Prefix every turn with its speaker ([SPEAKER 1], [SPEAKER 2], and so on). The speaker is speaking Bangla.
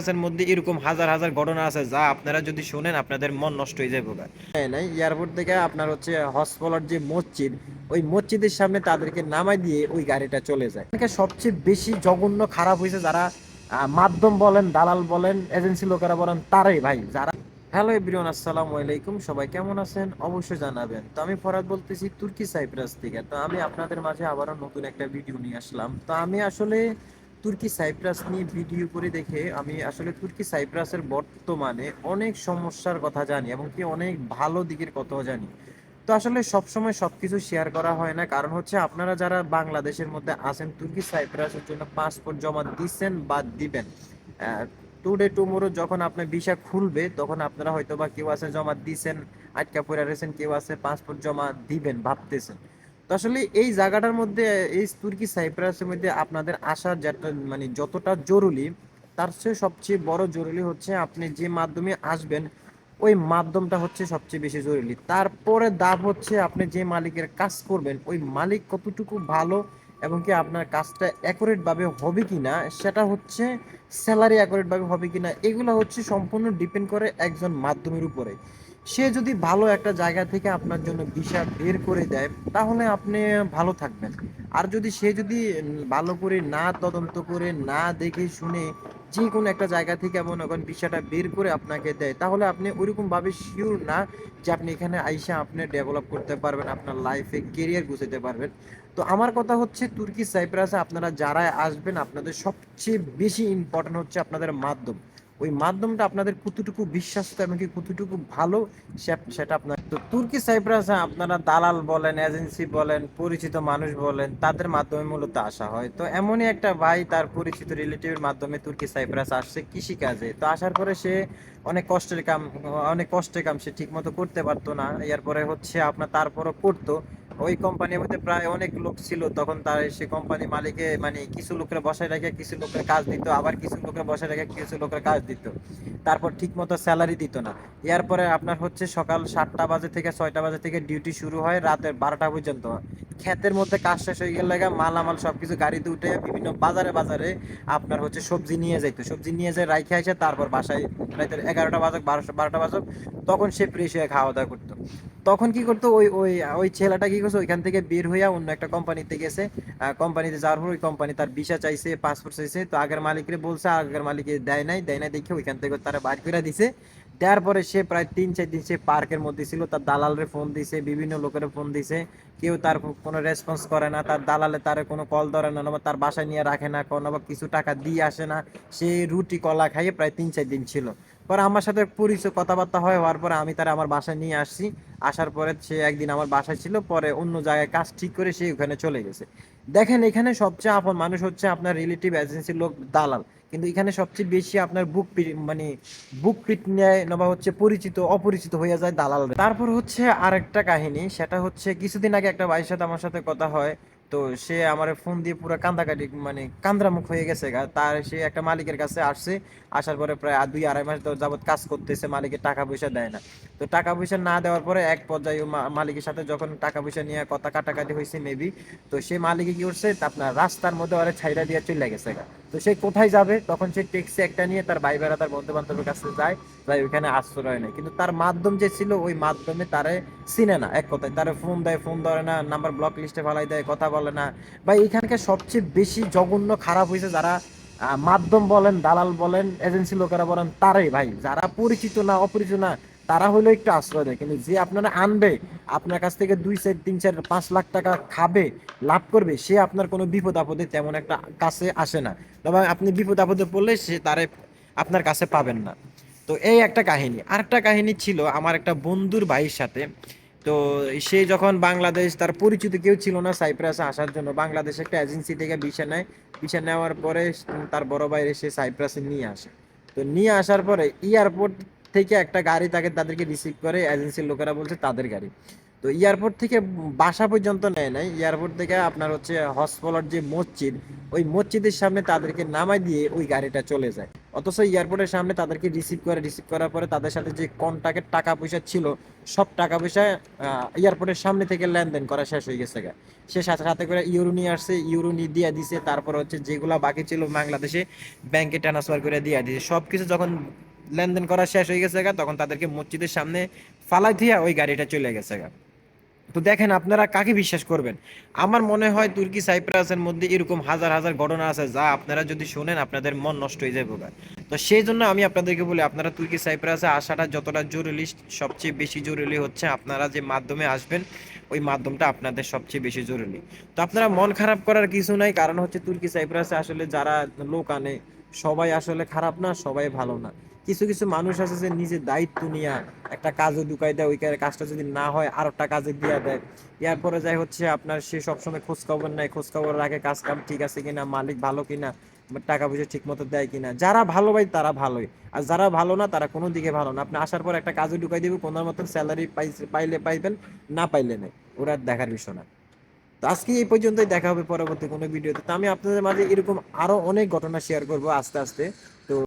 [SPEAKER 1] সাইপ্রাসের মধ্যে এরকম হাজার হাজার ঘটনা আছে যা আপনারা যদি শোনেন, আপনাদের মন নষ্ট হয়ে যাবে নাই, এয়ারপোর্ট থেকে আপনার হচ্ছে হসপলার যে মসজিদ, ওই মসজিদের সামনে তাদেরকে নামাই দিয়ে ওই গাড়িটা চলে যায়। সবচেয়ে বেশি জঘন্য খারাপ হয়েছে যারা মাধ্যম বলেন, দালাল বলেন, এজেন্সি লোকেরা বলেন, তারাই ভাই, যারা হ্যালো এভরিওয়ান, আসসালামু আলাইকুম। সবাই কেমন আছেন? অবশ্যই জানাবেন। তো আমি ফরাদ বলতেছি তুর্কি সাইপ্রাস থেকে। তো আমি আপনাদের মাঝে আবারও নতুন একটা ভিডিও নিয়ে আসলাম। তো আমি আসলে তুর্কি সাইপ্রাস নিয়ে ভিডিও করে দেখে আমি আসলে তুর্কি সাইপ্রাসের বর্তমানে অনেক সমস্যার কথা জানি এবং কি অনেক ভালো দিকের কথাও জানি। তো আসলে সবসময় সবকিছু শেয়ার করা হয় না। কারণ হচ্ছে আপনারা যারা বাংলাদেশের মধ্যে আছেন, তুর্কি সাইপ্রাসের জন্য পাসপোর্ট জমা দিচ্ছেন বা দিবেন। টুডে টুমোরো যখন আপনার ভিসা খুলবে, তখন আপনারা হয়তো বা কেউ আছে জমা দিছেন, আটকা পড়ে রয়েছেন, কেউ আছে পাসপোর্ট জমা দিবেন, ভাবতেছেন। তো আসলে এই জায়গাটার মধ্যে, এই তুর্কি সাইপ্রাসের মধ্যে আপনাদের আসার যেটা মানে যতটা জরুরি, তার চেয়ে সবচেয়ে বড় জরুরি হচ্ছে আপনি যে মাধ্যমে আসবেন, ওই মাধ্যমটা হচ্ছে সবচেয়ে বেশি জরুরি। তারপরে দাব হচ্ছে আপনি যে মালিকের কাজ করবেন, ওই মালিক কতটুকু ভালো এবং কি আপনার কাজটা অ্যাকুরেট ভাবে হবে কিনা, সেটা হচ্ছে স্যালারি অ্যাকুরেট ভাবে হবে কিনা, এগুলো হচ্ছে সম্পূর্ণ ডিপেন্ড করে একজন মাধ্যমের উপরে। সে যদি ভালো একটা জায়গা থেকে আপনার জন্য ভিসা বের করে দেয়, তাহলে আপনি ভালো থাকবেন। আর যদি সে যদি ভালো করে না তদন্ত করে, না দেখে শুনে যে কোনো একটা জায়গা থেকে মনে করেন ভিসাটা বের করে আপনাকে দেয়, তাহলে আপনি ওইরকম ভাবে শিওর না যে আপনি এখানে আইসা আপনি ডেভেলপ করতে পারবেন, আপনার লাইফে কেরিয়ার গুছাতে পারবেন। তো আমার কথা হচ্ছে তুর্কি সাইপ্রাসে আপনারা যারা আসবেন, আপনাদের সবচেয়ে বেশি ইম্পর্টেন্ট হচ্ছে আপনাদের মাধ্যম। ওই মাধ্যমটা আপনাদের কতটুকু বিশ্বাস্ত এবং কি কতটুকু ভালো সেটা আপনার তো তুর্কি সাইপ্রাসে আপনারা দালাল বলেন, এজেন্সি বলেন, পরিচিত মানুষ বলেন, তাদের মাধ্যমে মূলত আসা হয়। তো এমনই একটা ভাই তার পরিচিত রিলেটিভের মাধ্যমে তুর্কি সাইপ্রাস আসছে কৃষিকাজে। তো আসার পরে সে অনেক কষ্টের কাম অনেক কষ্টের কাম সে ঠিক মতো করতে পারতো না। এরপরে হচ্ছে আপনার তারপরও করতো। ওই কোম্পানির মধ্যে প্রায় অনেক লোক ছিল। তখন তার সে কোম্পানি মালিকে মানে কিছু লোকের বসায় রেখে, কিছু লোকের কাজ দিত, আবার কিছু লোকের বসায় রেখে, কিছু লোকের কাজ দিত। তারপর ঠিক মতো স্যালারি দিত না। এরপরে আপনার হচ্ছে সকাল সাতটা বাজে থেকে ছয়টা বাজে থেকে ডিউটি শুরু হয়, রাতের বারোটা পর্যন্ত। ক্ষেতের মধ্যে কাজ শেষ হয়ে গেলে মালামাল সবকিছু গাড়িতে উঠে বিভিন্ন বাজারে বাজারে আপনার হচ্ছে সবজি নিয়ে যাইতো। সবজি নিয়ে যায়, রাইখে আসে তারপর বাসায় রাতের এগারোটা বাজক বারোশো বারোটা বাজক, তখন সে ফ্রেশ হয়ে খাওয়া দাওয়া করতো। তখন কি করতো, ওই ওই ওই ছেলেটা কি করছে, ওইখান থেকে বের হইয়া অন্য একটা কোম্পানিতে গেছে। কোম্পানিতে যাওয়ার পর ওই কোম্পানি তার ভিসা চাইছে পাসপোর্ট চাইছে। তো আগের মালিকরে বলছে, আগের মালিকে দেয় নাই দেয় নাই দেখে ওইখান থেকে তারা বাইর করে দিছে। দেওয়ার পরে সে প্রায় তিন, চার দিন সে পার্কের মধ্যে ছিল, তার দালালরে ফোন দিছে, বিভিন্ন লোকের ফোন দিছে, কেউ তার কোনো রেসপন্স করে না, তার দালালে তার কোনো কল ধরে না বা তার বাসায় নিয়ে রাখে না, কোনো বা কিছু টাকা দিয়ে আসে না, সে রুটি কলা খাইয়ে প্রায় তিন, চার দিন ছিল। পরে আমার সাথে পরিচয় কথাবার্তা হয়, হওয়ার পরে আমি তারা আমার বাসায় নিয়ে আসছি। আসার পরে সে একদিন আমার বাসায় ছিল, পরে অন্য জায়গায় কাজ ঠিক করে সে ওখানে চলে গেছে। দেখেন, এখানে সবচেয়ে আপন মানুষ হচ্ছে আপনার রিলেটিভ এজেন্সির লোক দালাল। কিন্তু এখানে সবচেয়ে বেশি আপনার বুক মানে বুক পিট নেয় নবা হচ্ছে পরিচিত, অপরিচিত হয়ে যায় দালাল তারপর হচ্ছে আরেকটা কাহিনী, সেটা হচ্ছে কিছুদিন আগে একটা ভাইয়ের সাথে আমার সাথে কথা হয়। তো সে আমার ফোন দিয়ে পুরো কান্দাকাটি মানে কান্দ্রামুখ হয়ে গেছে তার সে একটা মালিকের কাছে আসছে, আসার পরে প্রায় দুই আড়াই মাস যাবত কাজ করতেছে, মালিকের টাকা পয়সা দেয় না। তো টাকা পয়সা না দেওয়ার পরে এক পর্যায়ে মালিকের সাথে যখন টাকা পয়সা নিয়ে কথা কাটাকাটি হয়েছে মেবি তো সে মালিকে কি করছে, আপনার রাস্তার মধ্যে ওরা ছাইরা দিয়ে চলে গেছে। তো সে কোথায় যাবে? তখন সে ট্যাক্সি একটা নিয়ে তার ভাই বেড়া তার বন্ধু বান্ধবের কাছে যায় তাই ওইখানে আশ্রয় নেয়। কিন্তু তার মাধ্যম যে ছিল, ওই মাধ্যমে তারে চিনে না, এক কথায়। তারে ফোন দেয় ফোন ধরে না নাম্বার ব্লক লিস্টে ফেলাই দেয়, কথা বলে না। বা এখানকার সবচেয়ে বেশি জঘন্য খারাপ হয়েছে যারা মাধ্যম বলেন, দালাল বলেন, এজেন্সি লোকেরা বলেন, তারাই ভাই। যারা পরিচিত না, অপরিচিত না, তারা হলো একটু আশ্রয় দেয়। কিন্তু যে আপনারা আনবে, আপনার কাছ থেকে দুই চার, তিন চার, পাঁচ লাখ টাকা খাবে, লাভ করবে, সে আপনার কোনো বিপদ আপদে তেমন একটা কাছে আসে না। তবে আপনি বিপদ আপদে পড়লে সে তারে আপনার কাছে পাবেন না। তো এই একটা কাহিনী। আরেকটা কাহিনী ছিল আমার একটা বন্ধুর ভাইয়ের সাথে। তো সে যখন বাংলাদেশ, তার পরিচিত কেউ ছিল না সাইপ্রাসে আসার জন্য। বাংলাদেশ একটা এজেন্সি থেকে ভিসা নেয়। ভিসা নেওয়ার পরে তার বড় ভাই এসে সাইপ্রাসে নিয়ে আসে। তো নিয়ে আসার পরে এয়ারপোর্ট থেকে একটা গাড়ি তাকে তাদেরকে রিসিভ করে। এজেন্সির লোকেরা বলছে, তাদের গাড়ি। তো এয়ারপোর্ট থেকে বাসা পর্যন্ত নেয় নাই এয়ারপোর্ট থেকে আপনার হচ্ছে হসপলার যে মসজিদ, ওই মসজিদের সামনে তাদেরকে নামাই দিয়ে ওই গাড়িটা চলে যায় অথচ এয়ারপোর্টের সামনে তাদেরকে রিসিভ করে রিসিভ করার পরে তাদের সাথে যে কন্টাক্টের টাকা পয়সা ছিল, সব টাকা পয়সা এয়ারপোর্টের সামনে থেকে লেনদেন করা শেষ হয়ে গেছে গা। সে সাথে সাথে করে ইউরো নিয়ে আসছে ইউরো নিয়ে দিয়ে দিছে, তারপর হচ্ছে যেগুলা বাকি ছিল বাংলাদেশে ব্যাংকে ট্রান্সফার করে দিয়ে দিছে সব কিছু যখন লেনদেন করা শেষ হয়ে গেছে তখন তাদেরকে মসজিদের সামনে ফালাই দিয়ে ওই গাড়িটা চলে গেছে গা। তো দেখেন আপনারা কাকে বিশ্বাস করবেন? আমার মনে হয় তুর্কি সাইপ্রাসের মধ্যে এরকম হাজার হাজার ঘটনা আছে যা আপনারা যদি শোনেন, আপনাদের মন নষ্ট হয়ে যাবে তো সেই জন্য আমি আপনাদেরকে বলি, আপনারা তুর্কি সাইপ্রাসে আসাটা যতটা জরুরি, সবচেয়ে বেশি জরুরি হচ্ছে আপনারা যে মাধ্যমে আসবেন, ওই মাধ্যমটা আপনাদের সবচেয়ে বেশি জরুরি। তো আপনারা মন খারাপ করার কিছু নাই, কারণ হচ্ছে তুর্কি সাইপ্রাসে আসলে যারা লোক আনে, সবাই আসলে খারাপ না, সবাই ভালো না। কিছু কিছু মানুষ আছে যে নিজের দায়িত্ব নিয়ে একটা কাজে ঢুকাই দেয় ওই কাজটা যদি না হয় আর একটা কাজে দিয়ে দেয়। এরপরে যাই হচ্ছে আপনার সে সবসময় খোঁজ খবর নেয় খোঁজ খবর রাখে কাজ কাম ঠিক আছে কিনা, মালিক ভালো কিনা টাকা পয়সা ঠিক মতো দেয় কিনা। যারা ভালো ভাই, তারা ভালোই। আর যারা ভালো না, তারা কোনো দিকে ভালো না। আপনি আসার পর একটা কাজে ঢুকাই দিবে কোনো মতন স্যালারি পাইলে পাইবেন, না পাইলে নেই। ওরা দেখার বিষয় না। তো আজকে এই পর্যন্তই দেখা হবে পরবর্তী কোনো ভিডিওতে। তো আমি আপনাদের মাঝে এরকম আরও অনেক ঘটনা শেয়ার করব আস্তে আস্তে। তো